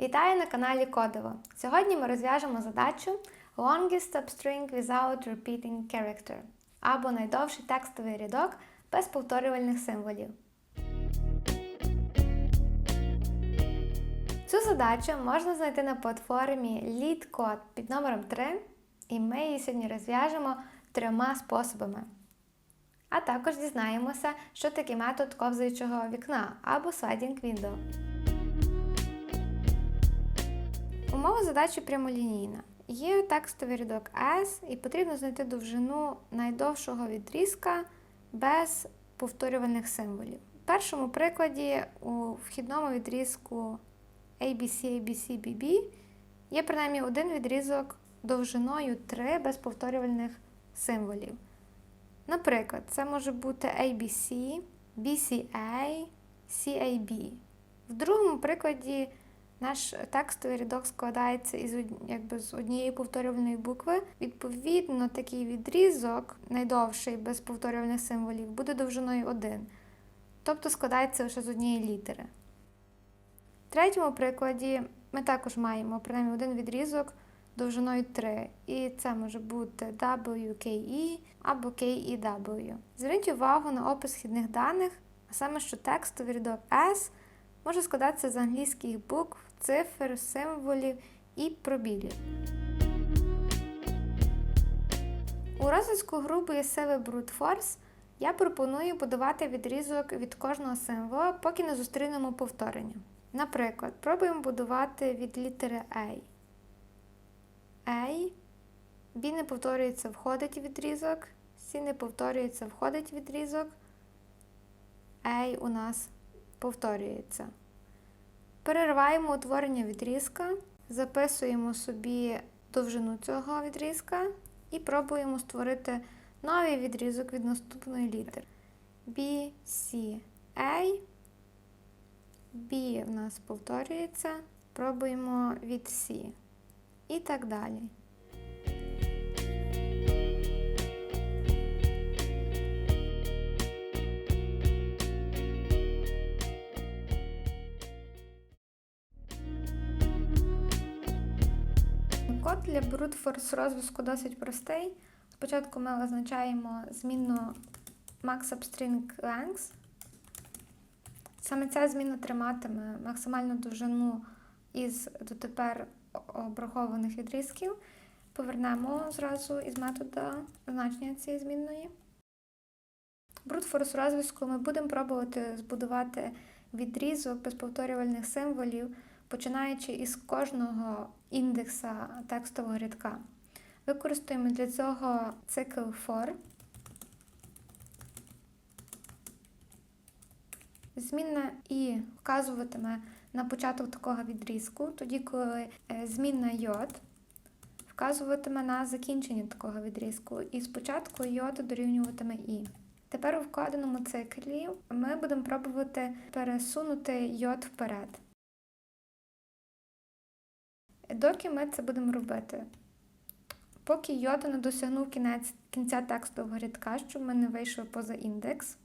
Вітаю на каналі Кодово. Сьогодні ми розв'яжемо задачу Longest substring without repeating character або найдовший текстовий рядок без повторювальних символів. Цю задачу можна знайти на платформі LeetCode під номером 3, і ми її сьогодні розв'яжемо трьома способами. А також дізнаємося, що таке метод ковзаючого вікна або sliding window. Умова задачі прямолінійна. Є текстовий рядок S, і потрібно знайти довжину найдовшого відрізка без повторювальних символів. В першому прикладі у вхідному відрізку ABC, ABC, BB є принаймні один відрізок довжиною 3 без повторювальних символів. Наприклад, це може бути ABC, BCA, CAB. В другому прикладі наш текстовий рядок складається із якби, з однієї повторювальної букви. Відповідно, такий відрізок, найдовший без повторювальних символів, буде довжиною 1. Тобто складається лише з однієї літери. В третьому прикладі ми також маємо принаймні один відрізок довжиною 3. І це може бути WKE або KEW. Зверніть увагу на опис вхідних даних, а саме, що текстовий рядок S може складатися з англійських букв, цифр, символів і пробілів. У розвитку групи сили Force я пропоную будувати відрізок від кожного символа, поки не зустрінемо повторення. Наприклад, пробуємо будувати від літери A. A, B не повторюється, входить відрізок, C не повторюється, входить відрізок, A у нас повторюється. Перериваємо утворення відрізка, записуємо собі довжину цього відрізка і пробуємо створити новий відрізок від наступної літери. B, C, A. B в нас повторюється. Пробуємо від C. І так далі. Для force розв'язку досить простий. Спочатку ми визначаємо max_string length. Саме ця зміна триматиме максимальну довжину із дотепер обрахованих відрізків. Повернемо зразу із метода значення цієї змінної. Force розв'язку ми будемо пробувати збудувати відрізок без повторювальних символів, починаючи із кожного індекса текстового рядка. Використаємо для цього цикл for. Змінна і вказуватиме на початок такого відрізку, тоді, коли е, змінна йод вказуватиме на закінчення такого відрізку, і спочатку йод дорівнюватиме і. Тепер у вкладеному циклі ми будемо пробувати пересунути йод вперед. Доки ми це будемо робити? Поки йод не досягнув кінець, кінця текстового рядка, щоб ми не вийшли поза індекс.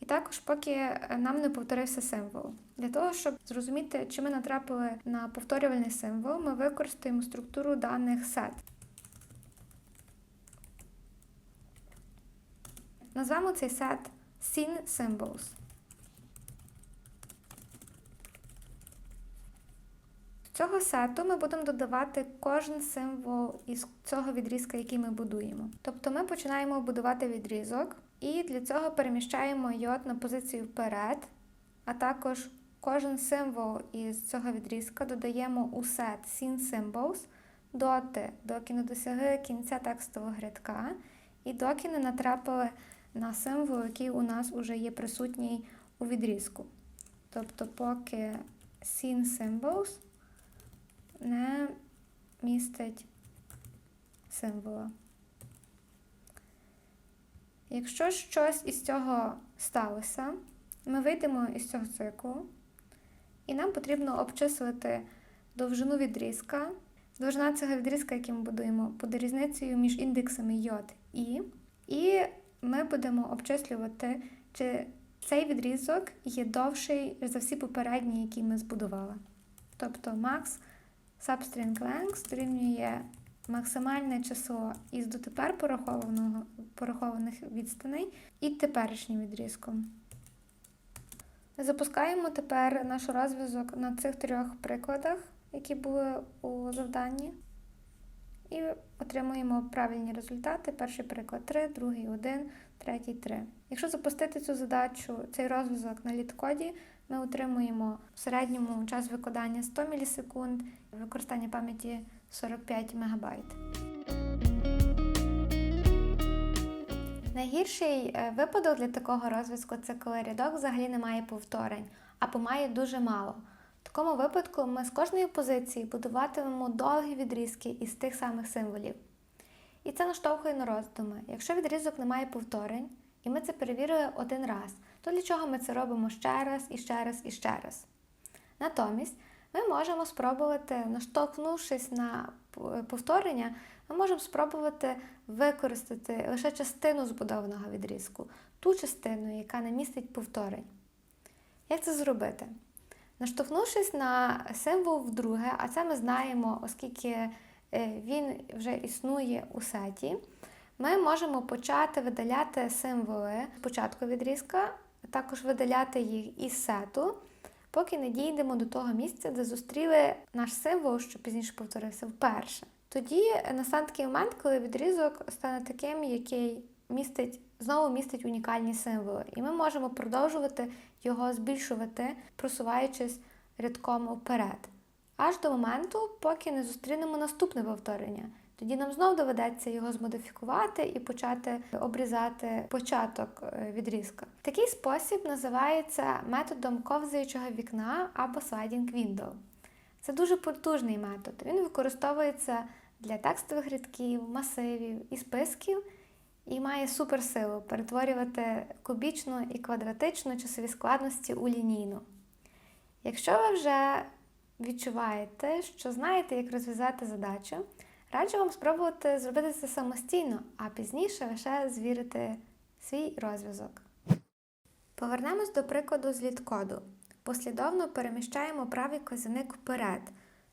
І також, поки нам не повторився символ. Для того, щоб зрозуміти, чи ми натрапили на повторювальний символ, ми використаємо структуру даних set. Назвемо цей сет Scene Symbols. Цього сету ми будемо додавати кожен символ із цього відрізка, який ми будуємо. Тобто ми починаємо будувати відрізок, і для цього переміщаємо йод на позицію вперед, а також кожен символ із цього відрізка додаємо у сет Scene Symbols доти, доки не досягли кінця текстового рядка, і доки не натрапили на символ, який у нас вже є присутній у відрізку. Тобто, поки Scene Symbols не містить символа. Якщо щось із цього сталося, ми вийдемо із цього циклу, і нам потрібно обчислити довжину відрізка. Довжина цього відрізка, який ми будуємо, буде різницею між індексами йод і. І ми будемо обчислювати, чи цей відрізок є довший за всі попередні, які ми збудували. Тобто max substring length дорівнює максимальне число із дотепер порахованого, порахованих відстаней і теперішнім відрізком. Запускаємо тепер наш розв'язок на цих трьох прикладах, які були у завданні. І отримуємо правильні результати. Перший приклад 3, другий 1, третій 3. Якщо запустити цю задачу, цей розв'язок на літкоді, ми отримуємо в середньому час виконання 100 мілісекунд, використання пам'яті 45 МБ. Найгірший е, випадок для такого розв'язку це коли рядок взагалі не має повторень, або має дуже мало. В такому випадку ми з кожної позиції будуватимемо довгі відрізки із тих самих символів. І це наштовхує на роздуми. Якщо відрізок не має повторень, і ми це перевірили один раз, то для чого ми це робимо ще раз і ще раз і ще раз? Натомість ми можемо спробувати, наштовхнувшись на повторення, ми можемо спробувати використати лише частину збудованого відрізку, ту частину, яка не містить повторень. Як це зробити? Наштовхнувшись на символ вдруге, а це ми знаємо, оскільки е, він вже існує у сеті, ми можемо почати видаляти символи спочатку відрізка, також видаляти їх із сету, поки не дійдемо до того місця, де зустріли наш символ, що пізніше повторився вперше. Тоді настане такий момент, коли відрізок стане таким, який містить, знову містить унікальні символи. І ми можемо продовжувати його збільшувати, просуваючись рядком вперед. Аж до моменту, поки не зустрінемо наступне повторення. Тоді нам знову доведеться його змодифікувати і почати обрізати початок е, відрізка. Такий спосіб називається методом ковзаючого вікна або sliding window. Це дуже потужний метод. Він використовується для текстових рядків, масивів і списків і має суперсилу перетворювати кубічну і квадратичну часові складності у лінійну. Якщо ви вже відчуваєте, що знаєте, як розв'язати задачу, раджу вам спробувати зробити це самостійно, а пізніше лише звірити свій розв'язок. Повернемось до прикладу з літкоду. Послідовно переміщаємо правий казівник вперед.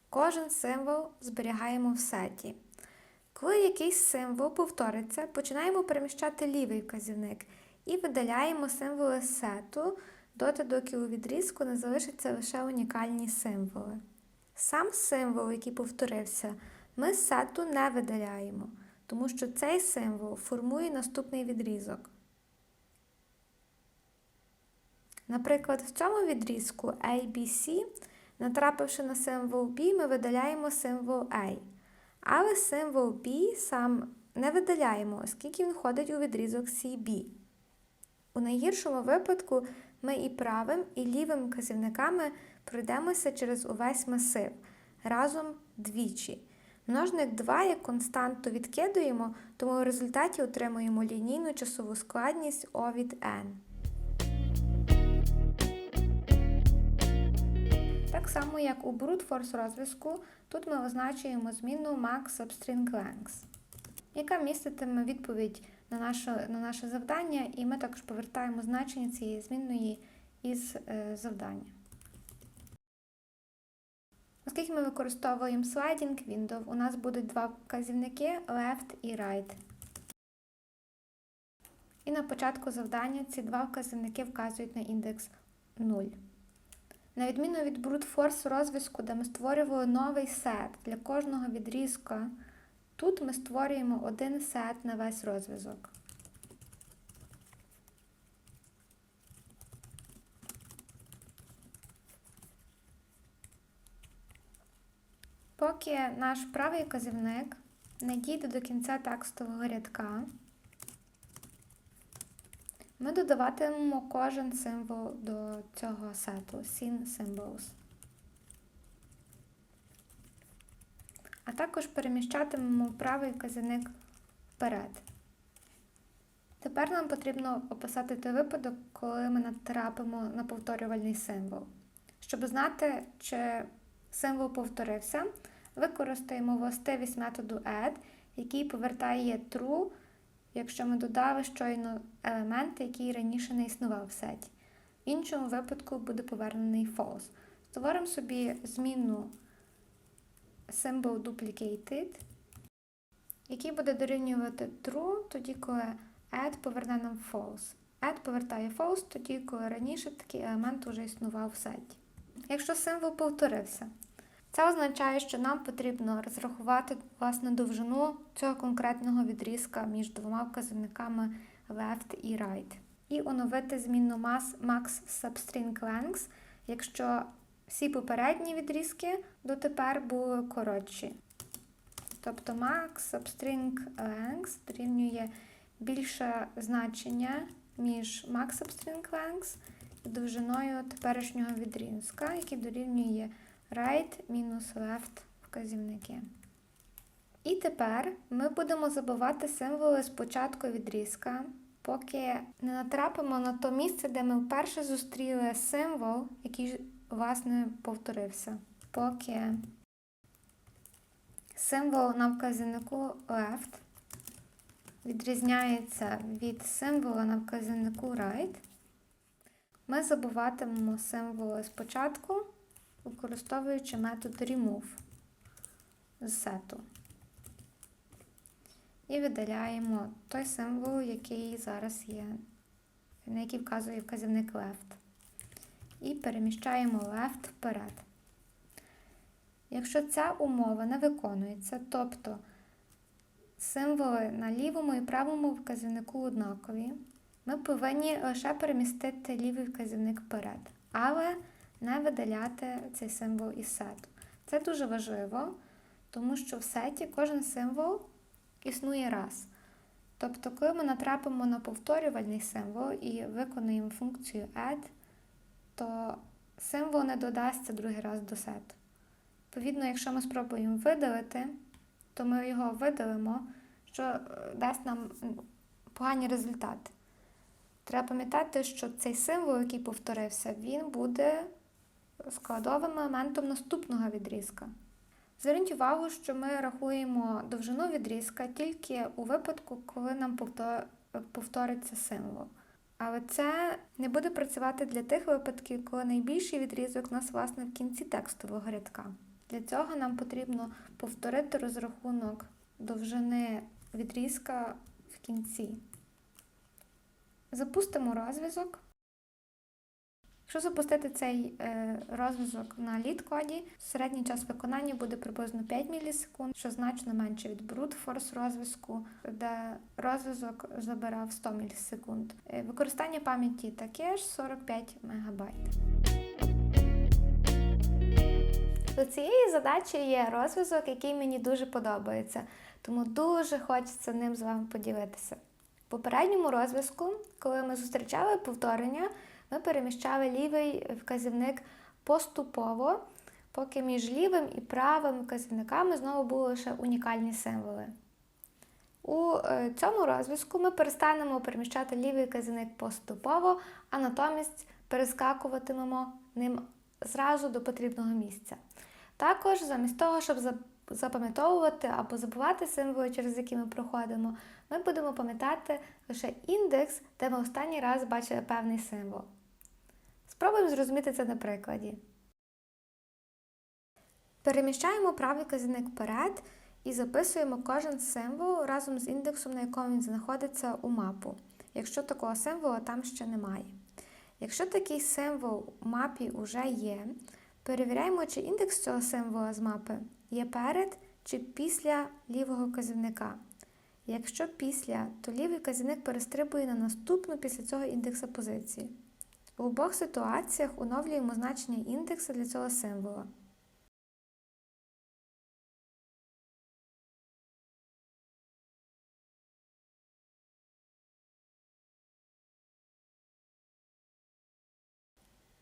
Кожен символ зберігаємо в сеті. Коли якийсь символ повториться, починаємо переміщати лівий вказівник і видаляємо символи сету доти, доки у відрізку не залишаться лише унікальні символи. Сам символ, який повторився, ми сету не видаляємо, тому що цей символ формує наступний відрізок. Наприклад, в цьому відрізку ABC, натрапивши на символ B, ми видаляємо символ A. Але символ B сам не видаляємо, оскільки він входить у відрізок CB. У найгіршому випадку ми і правим, і лівим казівниками пройдемося через увесь масив разом двічі. Множник 2 як константу відкидуємо, тому в результаті отримуємо лінійну часову складність O від n. Так само, як у force розв'язку, тут ми означуємо зміну max substring length, яка міститиме відповідь на наше, на наше завдання, і ми також повертаємо значення цієї змінної із е, завдання. Оскільки ми використовуємо sliding window, у нас будуть два вказівники left і right. І на початку завдання ці два вказівники вказують на індекс 0. На відміну від brute force розв'язку, де ми створювали новий сет для кожного відрізка, тут ми створюємо один сет на весь розв'язок. Поки наш правий казівник не дійде до кінця текстового рядка, ми додаватимемо кожен символ до цього сету Scene Symbols. А також переміщатимемо правий вказівник вперед. Тепер нам потрібно описати той випадок, коли ми натрапимо на повторювальний символ. Щоб знати, чи символ повторився, використаємо властивість методу add, який повертає true якщо ми додали щойно елемент, який раніше не існував в сеті. В іншому випадку буде повернений false. Створимо собі змінну symbol duplicated, який буде дорівнювати true, тоді коли add поверне нам false. Add повертає false, тоді коли раніше такий елемент вже існував в сеті. Якщо символ повторився, це означає, що нам потрібно розрахувати власне довжину цього конкретного відрізка між двома вказівниками left і right. І оновити змінну mass, max substring length, якщо всі попередні відрізки дотепер були коротші. Тобто max substring length дорівнює більше значення між max substring length і довжиною теперішнього відрізка, який дорівнює right мінус left вказівники. І тепер ми будемо забивати символи з початку відрізка, поки не натрапимо на то місце, де ми вперше зустріли символ, який, власне, повторився. Поки символ на вказівнику left відрізняється від символа на вказівнику right, ми забуватимемо символи спочатку, використовуючи метод remove з сету. І видаляємо той символ, який зараз є, на який вказує вказівник left. І переміщаємо left вперед. Якщо ця умова не виконується, тобто символи на лівому і правому вказівнику однакові, ми повинні лише перемістити лівий вказівник вперед, але не видаляти цей символ із сету. Це дуже важливо, тому що в сеті кожен символ існує раз. Тобто, коли ми натрапимо на повторювальний символ і виконуємо функцію add, то символ не додасться другий раз до сету. Відповідно, якщо ми спробуємо видалити, то ми його видалимо, що е, дасть нам погані результати. Треба пам'ятати, що цей символ, який повторився, він буде складовим елементом наступного відрізка. Зверніть увагу, що ми рахуємо довжину відрізка тільки у випадку, коли нам повториться символ. Але це не буде працювати для тих випадків, коли найбільший відрізок у нас, власне, в кінці текстового рядка. Для цього нам потрібно повторити розрахунок довжини відрізка в кінці. Запустимо розв'язок. Якщо запустити цей е, розв'язок на лід-коді, середній час виконання буде приблизно 5 мілісекунд, що значно менше від force розв'язку, де розв'язок забирав 100 мілісекунд. Е, використання пам'яті таке ж 45 МБ. До цієї задачі є розв'язок, який мені дуже подобається, тому дуже хочеться ним з вами поділитися. В попередньому розв'язку, коли ми зустрічали повторення, ми переміщали лівий вказівник поступово, поки між лівим і правим вказівниками знову були лише унікальні символи. У е, цьому розв'язку ми перестанемо переміщати лівий вказівник поступово, а натомість перескакуватимемо ним зразу до потрібного місця. Також, замість того, щоб запам'ятовувати або забувати символи, через які ми проходимо, ми будемо пам'ятати лише індекс, де ми останній раз бачили певний символ. Спробуємо зрозуміти це на прикладі. Переміщаємо правий казівник вперед і записуємо кожен символ разом з індексом, на якому він знаходиться у мапу, якщо такого символа там ще немає. Якщо такий символ у мапі вже є, перевіряємо, чи індекс цього символа з мапи є перед чи після лівого казівника. Якщо після, то лівий казівник перестрибує на наступну після цього індекса позиції. В обох ситуаціях оновлюємо значення індекса для цього символа.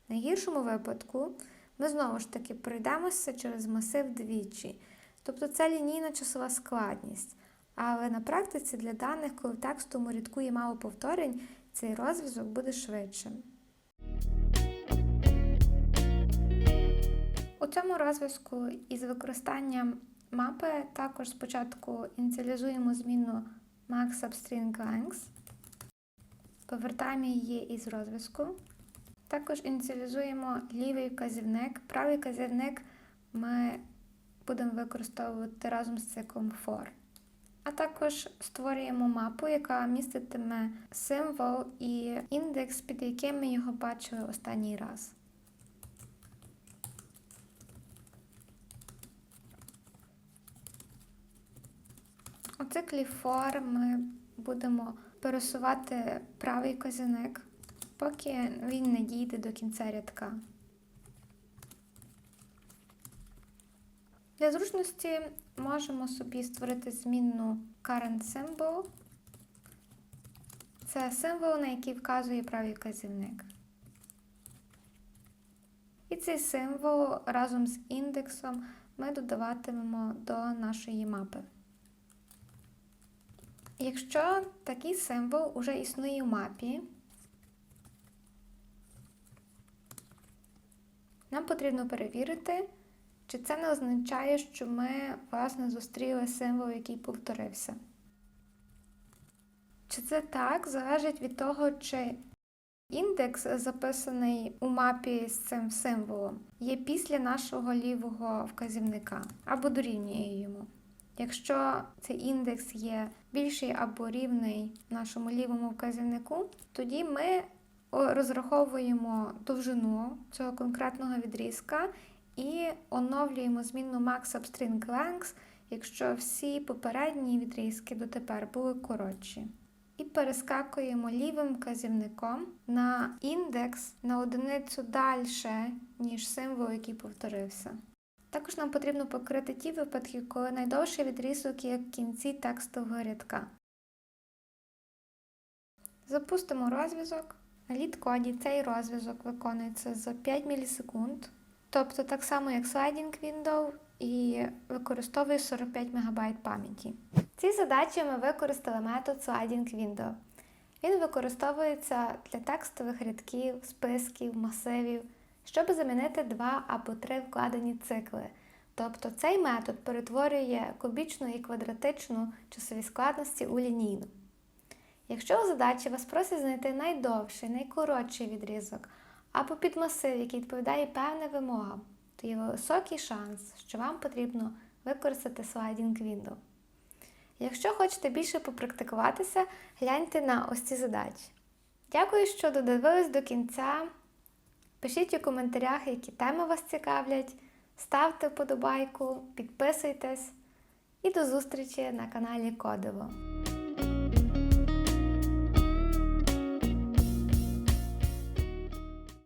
В найгіршому випадку ми знову ж таки пройдемося через масив двічі. Тобто це лінійна часова складність. Але на практиці для даних, коли в текстовому рядку є мало повторень, цей розв'язок буде швидшим. У цьому розв'язку із використанням мапи також спочатку ініціалізуємо зміну max substring length, повертаємо її із розв'язку. Також ініціалізуємо лівий вказівник. Правий вказівник ми будемо використовувати разом з циклом for. А також створюємо мапу, яка міститиме символ і індекс, під яким ми його бачили останній раз. У циклі for ми будемо пересувати правий казівник, поки він не дійде до кінця рядка. Для зручності можемо собі створити змінну current symbol. Це символ, на який вказує правий казівник. І цей символ разом з індексом ми додаватимемо до нашої мапи. Якщо такий символ уже існує в мапі, нам потрібно перевірити, чи це не означає, що ми власне зустріли символ, який повторився. Чи це так, залежить від того, чи індекс, записаний у мапі з цим символом, є після нашого лівого вказівника або дорівнює йому. Якщо цей індекс є більший або рівний нашому лівому вказівнику, тоді ми розраховуємо довжину цього конкретного відрізка і оновлюємо змінну max_string_length, якщо всі попередні відрізки дотепер були коротші. І перескакуємо лівим вказівником на індекс на одиницю далі, ніж символ, який повторився. Також нам потрібно покрити ті випадки, коли найдовший відрізок є в кінці текстового рядка. Запустимо розв'язок. На лід-коді цей розв'язок виконується за 5 мілісекунд, тобто так само як sliding window і використовує 45 МБ пам'яті. В цій задачі ми використали метод sliding window. Він використовується для текстових рядків, списків, масивів, щоб замінити два або три вкладені цикли. Тобто цей метод перетворює кубічну і квадратичну часові складності у лінійну. Якщо у задачі вас просять знайти найдовший, найкоротший відрізок або підмасив, який відповідає певним вимогам, то є високий шанс, що вам потрібно використати слайдінг window. Якщо хочете більше попрактикуватися, гляньте на ось ці задачі. Дякую, що додивились до кінця. Пишіть у коментарях, які теми вас цікавлять, ставте вподобайку, підписуйтесь і до зустрічі на каналі Кодиво.